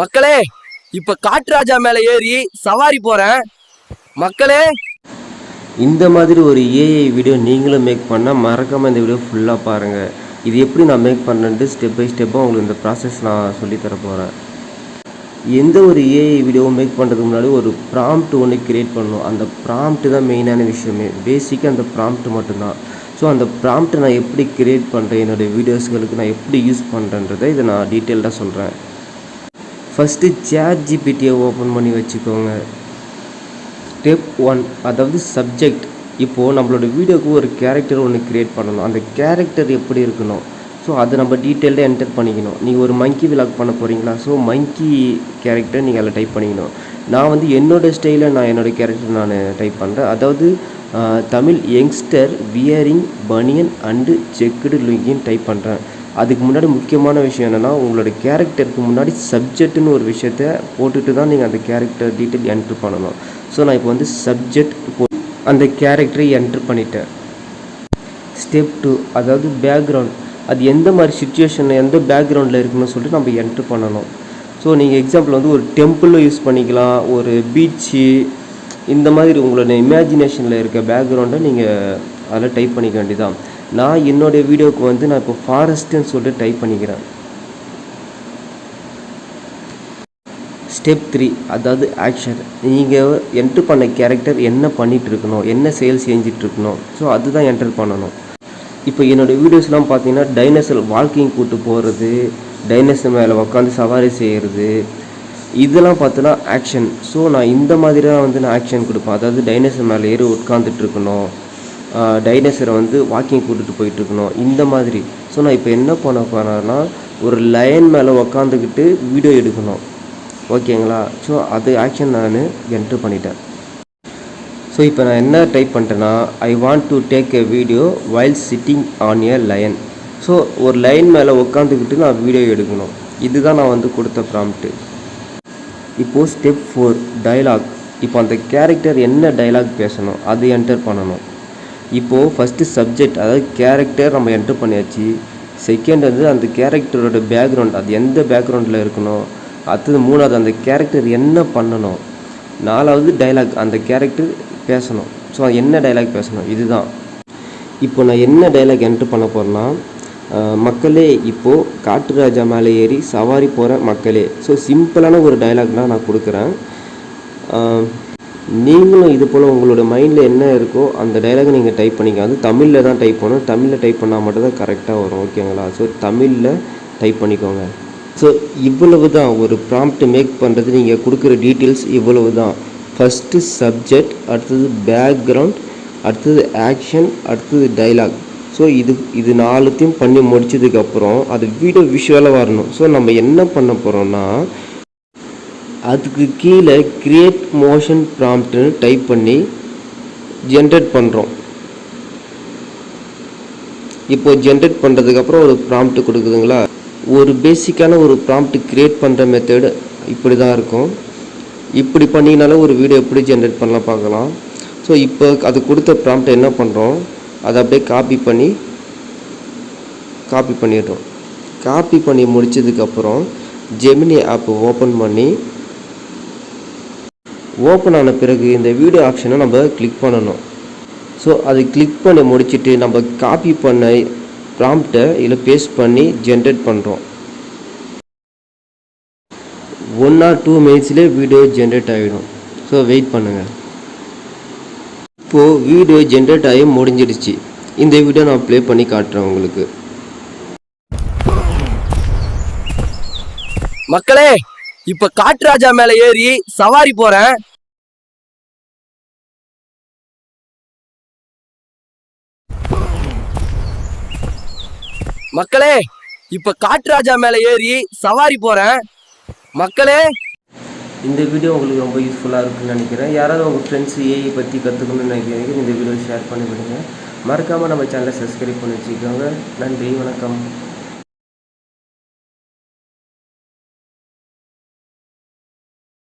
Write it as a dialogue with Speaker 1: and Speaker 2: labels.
Speaker 1: மக்களே இப்ப காட்டுராஜா மேல ஏறி சவாரி போறேன். மக்களே.
Speaker 2: இந்த மாதிரி ஒரு ஏஐ வீடியோ நீங்களும் மேக் பண்ணால் மறக்காமல் இந்த வீடியோ ஃபுல்லாக பாருங்கள் இது எப்படி நான் மேக் பண்ணேன்ட்டு ஸ்டெப் பை ஸ்டெப்பாக உங்களுக்கு இந்த ப்ராசஸ் நான் சொல்லித் தர போகிறேன் எந்த ஒரு ஏஐ வீடியோவும் மேக் பண்ணுறதுக்கு முன்னாடி ஒரு ப்ராம்ப்ட் ஒன்று கிரியேட் பண்ணணும். அந்த ப்ராம்ப்ட் தான் மெயினான விஷயமே. பேசிக்காக அந்த ப்ராம்ப்ட் மட்டும்தான். ஸோ அந்த ப்ராம்ப்ட்டை நான் எப்படி கிரியேட் பண்ணுறேன் என்னுடைய வீடியோஸ்களுக்கு நான் எப்படி யூஸ் பண்ணுறேன்றதை இதை நான் டீட்டெயில்டாக சொல்கிறேன் ஃபஸ்ட்டு சேட் ஜிபிடியை ஓப்பன் பண்ணி வச்சுக்கோங்க. ஸ்டெப் ஒன் அதாவது சப்ஜெக்ட் இப்போது நம்மளோட வீடியோக்கு ஒரு கேரக்டர் ஒன்று க்ரியேட் பண்ணணும். அந்த கேரக்டர் எப்படி இருக்கணும்? ஸோ அதை நம்ம டீட்டெயில்டாக என்டர் பண்ணிக்கணும். நீங்கள் ஒரு மங்கி விலாக் பண்ண போகிறீங்களா ஸோ மங்கி கேரக்டர் நீங்கள் அதில் டைப் பண்ணிக்கணும். நான் வந்து என்னோடய ஸ்டைலில் நான் என்னோடய கேரக்டர் நான் டைப் பண்ணுறேன் அதாவது Tamil youngster wearing banian and checked லுங்கின்னு type பண்ணுறேன் அதுக்கு முன்னாடி முக்கியமான விஷயம் என்னென்னா உங்களோட கேரக்டருக்கு முன்னாடி சப்ஜெக்ட்னு ஒரு விஷயத்த போட்டுட்டு தான் நீங்கள் அந்த கேரக்டர் டீட்டெயில் என்ட்ரு பண்ணணும். ஸோ நான் இப்போ வந்து சப்ஜெக்ட் போ அந்த கேரக்டரை என்ட்ரு பண்ணிட்டேன். ஸ்டெப் டூ அதாவது பேக்ரவுண்ட் அது எந்த மாதிரி சுச்சுவேஷனில் எந்த பேக்ரவுண்டில் இருக்குன்னு சொல்லிட்டு நம்ம என்ட்ரு பண்ணணும். ஸோ நீங்கள் எக்ஸாம்பிள் வந்து ஒரு டெம்பிளும் யூஸ் பண்ணிக்கலாம் ஒரு பீச்சு இந்த மாதிரி உங்களோட இமேஜினேஷனில் இருக்க பேக்ரவுண்டை நீங்கள் அதில் டைப் பண்ணிக்க வேண்டியதான் நான் என்னுடைய வீடியோவுக்கு வந்து நான் இப்போ ஃபாரஸ்ட்டுன்னு சொல்லிட்டு டைப் பண்ணிக்கிறேன். ஸ்டெப் த்ரீ அதாவது ஆக்ஷன் நீங்கள் என்ட்ரு பண்ண கேரக்டர் என்ன பண்ணிகிட்ருக்கணும் இருக்கணும் என்ன செயல் செஞ்சிட்ருக்கணும் ஸோ அதுதான் என்டர் பண்ணணும். இப்போ என்னோடய வீடியோஸ்லாம் பார்த்தீங்கன்னா டைனோசர் வாக்கிங் கூட்டு போகிறது டைனோசர் மேலே உட்காந்து சவாரி செய்கிறது இதெல்லாம் பார்த்தோன்னா ஆக்ஷன் ஸோ நான் இந்த மாதிரி தான் வந்து நான் ஆக்ஷன் கொடுப்பேன். அதாவது டைனோசர் மேலே ஏறி உட்காந்துட்டு இருக்கணும். டைனோசரை வந்து வாக்கிங் கூட்டிகிட்டு போயிட்டு இருக்கணும் இந்த மாதிரி. ஸோ நான் இப்போ என்ன பண்ண போகிறேன்னா ஒரு லயன் மேலே உக்காந்துக்கிட்டு வீடியோ எடுக்கணும். ஓகேங்களா ஸோ அது ஆக்ஷன் நான் என்ட்ரு பண்ணிட்டேன். ஸோ இப்போ நான் என்ன டைப் பண்ணிட்டேன்னா I want to take a video while sitting on a lion so ஒரு லைன் மேலே உட்காந்துக்கிட்டு நான் வீடியோ எடுக்கணும். இதுதான் நான் வந்து கொடுத்த ப்ராம்ப்ட்டு இப்போது ஸ்டெப் ஃபோர் டயலாக் இப்போ அந்த கேரக்டர் என்ன டயலாக் பேசணும் அது என்டர் பண்ணணும். இப்போது ஃபஸ்ட்டு சப்ஜெக்ட் அதாவது கேரக்டர் நம்ம என்ட்ரு பண்ணியாச்சு. செகண்ட் வந்து அந்த கேரக்டரோட பேக்ரவுண்ட் அது எந்த பேக்ரவுண்டில் இருக்கணும்? அடுத்தது மூணாவது அந்த கேரக்டர் என்ன பண்ணணும்? நாலாவது டைலாக் அந்த கேரக்டர் பேசணும். ஸோ என்ன டைலாக் பேசணும்? இதுதான். இப்போ நான் என்ன டைலாக் என்ட்ரு பண்ண போகிறேன்னா மக்களே இப்போது காட்டுராஜா மேலே ஏறி சவாரி போகிற மக்களே. ஸோ சிம்பிளான ஒரு டைலாக் தான் நான் கொடுக்குறேன். நீங்களும் இது போல் உங்களோட மைண்டில் என்ன இருக்கோ அந்த டைலாகை நீங்கள் டைப் பண்ணிக்க அது தமிழில் தான் டைப் பண்ணணும். தமிழில் டைப் பண்ணால் மட்டும் தான் கரெக்டாக வரும். ஓகேங்களா ஸோ தமிழில் டைப் பண்ணிக்கோங்க. ஸோ இவ்வளவு தான். ஒரு ப்ராம்ப்ட் மேக் பண்ணுறது நீங்கள் கொடுக்குற டீட்டெயில்ஸ் இவ்வளவு தான். ஃபஸ்ட்டு சப்ஜெக்ட் அடுத்தது பேக்ரவுண்ட் அடுத்தது ஆக்ஷன் அடுத்தது டைலாக் ஸோ இது இது நாலுத்தையும் பண்ணி முடிச்சதுக்கப்புறம் அது வீடியோ விஷுவலாக வரணும். ஸோ நம்ம என்ன பண்ண போகிறோம்னா அதுக்கு கீழே கிரியேட் மோஷன் ப்ராம்ப்ட்னு டைப் பண்ணி ஜென்ரேட் பண்ணுறோம் இப்போ ஜென்ரேட் பண்ணுறதுக்கப்புறம் ஒரு ப்ராம்ப்ட் கொடுக்குதுங்களா? ஒரு பேசிக்கான ஒரு ப்ராம்ப்ட் கிரியேட் பண்ணுற மெத்தடு இப்படி தான் இருக்கும். இப்படி பண்ணிங்கனாலும் ஒரு வீடியோ எப்படி ஜென்ரேட் பண்ணலாம் பார்க்கலாம். ஸோ இப்போ அது கொடுத்த ப்ராம்ப்ட் என்ன பண்ணுறோம் அதை அப்படியே காப்பி பண்ணி காப்பி பண்ணிடுறோம். காப்பி பண்ணி முடித்ததுக்கப்புறம் ஜெமினி ஆப் ஓப்பன் பண்ணி ஓப்பன் ஆன பிறகு இந்த வீடியோ ஆப்ஷனை நம்ம கிளிக் பண்ணணும். ஸோ அதை கிளிக் பண்ணி முடிச்சிட்டு நம்ம காப்பி பண்ண ப்ராம்ப்டை இதில் பேஸ்ட் பண்ணி ஜென்ரேட் பண்ணுறோம் ஒன் ஆர் டூ மினிட்ஸ்லேயே வீடியோ ஜென்ரேட் ஆகிடும் ஸோ வெயிட் பண்ணுங்கள் இப்போது வீடியோ ஜென்ரேட் ஆகி முடிஞ்சிடுச்சு. இந்த வீடியோ நான் ப்ளே பண்ணி காட்டுறேன் உங்களுக்கு.
Speaker 1: மக்களே இப்ப காட்டுராஜா மேல ஏறி சவாரி போறேன். மக்களே இப்ப காட்டுராஜா மேல ஏறி சவாரி போறேன். மக்களே.
Speaker 2: இந்த வீடியோ உங்களுக்கு ரொம்ப யூஸ்ஃபுல்லாக இருக்குன்னு நினைக்கிறேன். யாராவது உங்கள் ஃப்ரெண்ட்ஸ் ஏஐ பற்றி கற்றுக்கணும்னு நினைக்கிறீங்க இந்த வீடியோ ஷேர் பண்ணி விடுங்க மறக்காமல் நம்ம சேனலை சப்ஸ்கிரைப் பண்ணி வச்சுக்கோங்க. நன்றி வணக்கம்.